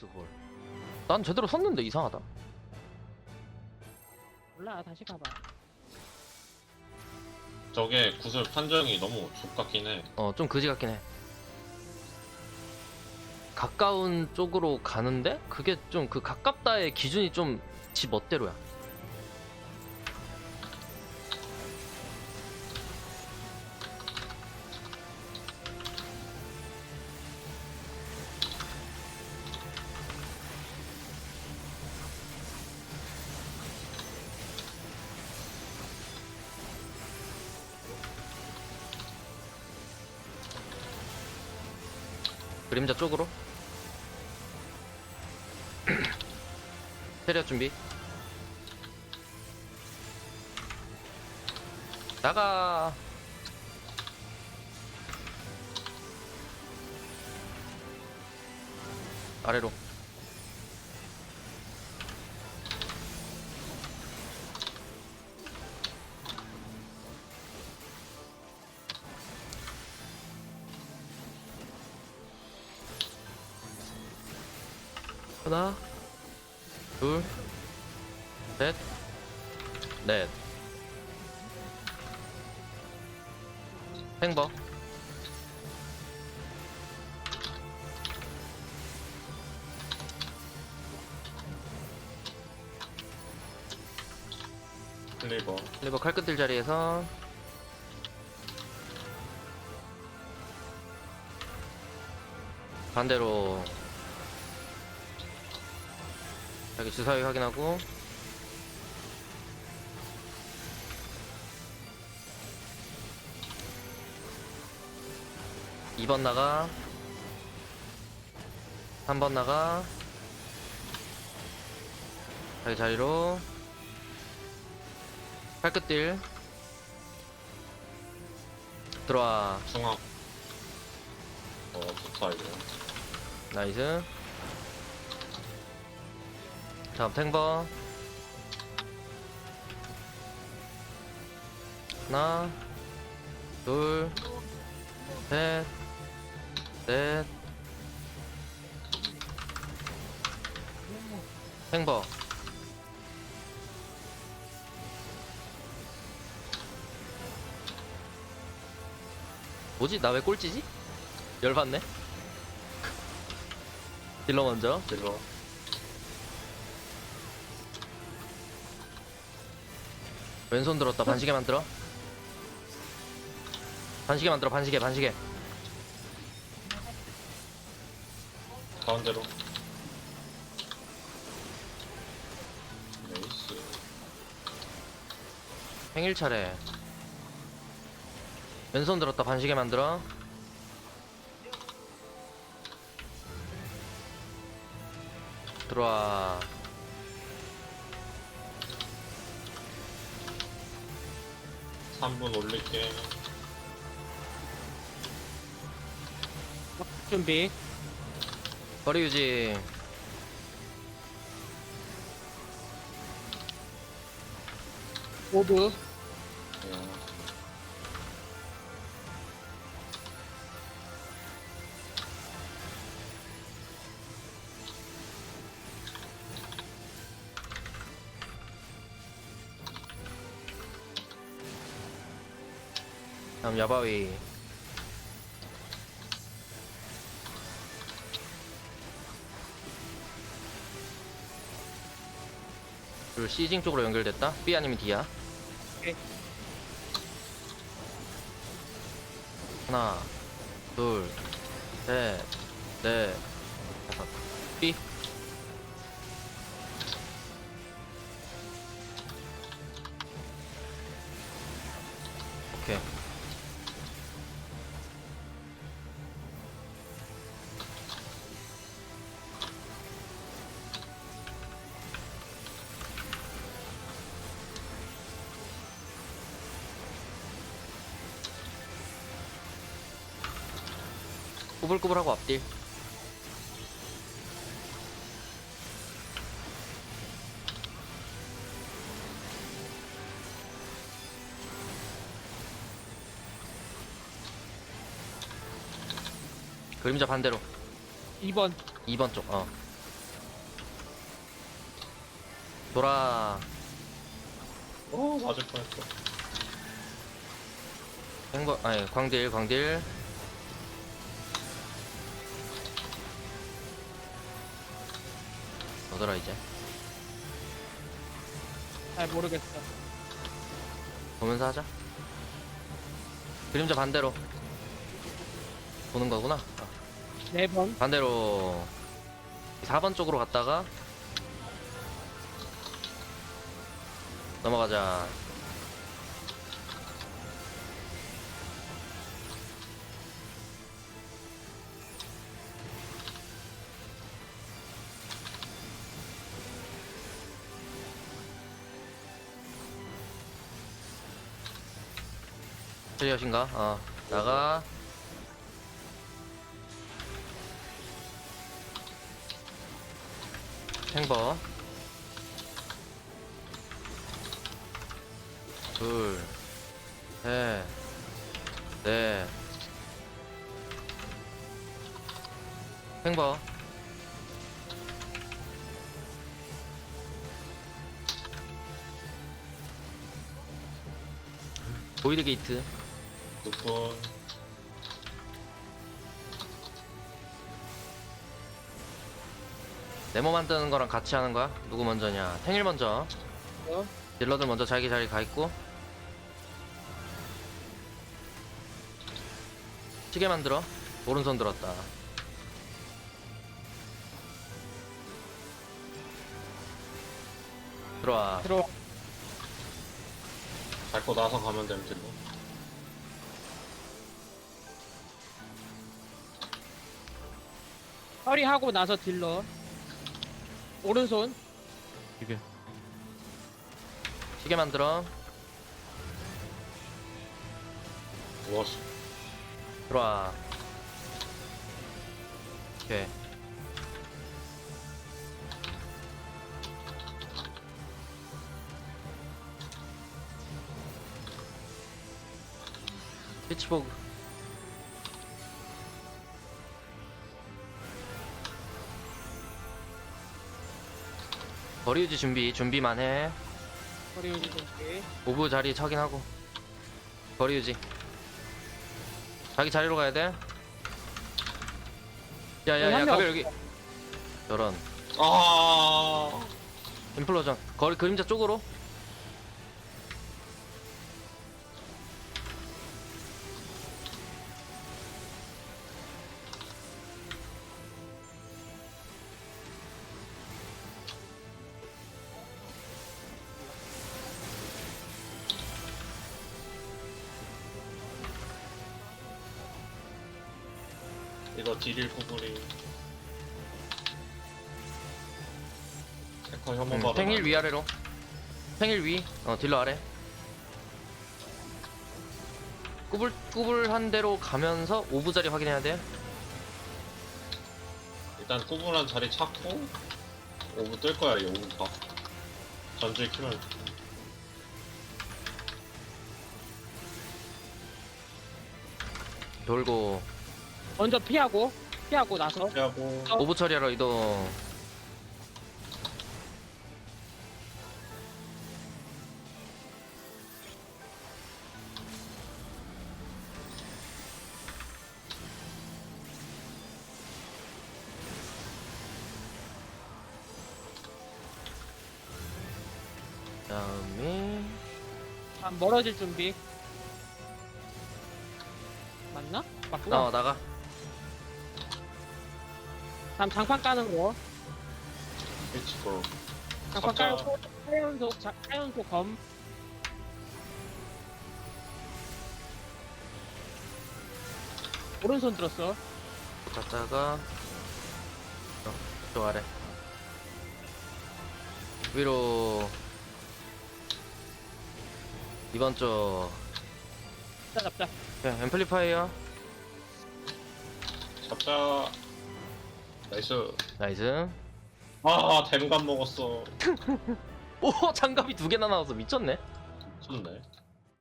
그걸. 난 제대로 섰는데 이상하다. 몰라 다시 가봐 저게 구슬 판정이 너무 족같긴 해. 어, 좀 그지 같긴 해. 가까운 쪽으로 가는데 그게 좀 그 가깝다의 기준이 좀 지 멋대로야. 그림자 쪽으로. 테리어 준비. 나가. 아래로. 하나, 둘, 셋, 넷. 행버. 클리버. 리버 칼끝들 자리에서 반대로 여기 주사위 확인하고. 이 번 나가. 3번 나가. 자기 자리로. 팔끝딜. 들어와. 중앙. 어, 좋다, 이거. 나이스 다음 탱버. 하나 둘셋넷. 탱버. 뭐지? 나 왜 꼴찌지? 열받네. 딜러 먼저. 딜러. 왼손 들었다. 반시계 만들어. 반시계 만들어. 반시계 반시계. 가운데로. 네이스. 생일 차례. 왼손 들었다. 반시계 만들어. 들어와 3분 올릴게. 준비. 거리 유지. 오브 그 다음 야바위. 그리고 시징 쪽으로 연결됐다? B 아니면 D야? 오케이. 하나 둘셋넷 다섯. B? 오케이 꾸불꾸불하고 앞딜 그림자 반대로. 2번. 2번 쪽 어. 돌아. 어 맞을 뻔했어. 행거 아니 광딜 광딜 너더라 이제. 잘 모르겠어. 보면서 하자. 그림자 반대로. 보는 거구나. 아, 네 번. 반대로. 4번 쪽으로 갔다가 넘어가자 클리어신가? 어 나가. 행버. 둘, 셋, 넷. 행버. 보이드 게이트 두분 네모 만드는 거랑 같이 하는 거야? 누구 먼저냐? 탱일 먼저 어? 딜러들 먼저 자기 자리 가 있고 시계 만들어 오른손 들었다 들어와 들어. 밟고 나서 가면 되는 딜로. 허리 하고 나서 딜러. 오른손. 시계 시계 만들어 무엇이? 들어와 오케이 피치보그 거리 유지 준비 준비만 해. 허리 올리고 오브 자리 확인하고. 거리 유지. 자기 자리로 가야 돼. 야야야 가별 여기. 저런 아. 인플로전. 거리 그림자 쪽으로 이거 딜일 부분이. 세컨 혐오 음, 받아. 탱일 위아래로 탱일 위어 딜러 아래 꾸불 꾸불한 대로 가면서 오브 자리 확인해야 돼 일단 구분한 자리 찾고 오브 뜰 거야 이 오브 봐. 전주에 키면 돌고 먼저 피하고 피하고 나서 피하고 어. 오브 처리하러 이동 다음에 아, 멀어질 준비. 맞나? 맞구나. 나와 나가 다음 장판 까는 거. 피치볼. 장판 깔고 하연속 자- 하연속 검. 오른손 들었어. 갔다가 어, 저 아래 위로 이번 쪽 잡자 잡자. 야, 앰플리파이어 잡자. 나이스. 나이스 아 댐감 먹었어. 오 장갑이 두 개나 나와서 미쳤네 미쳤네.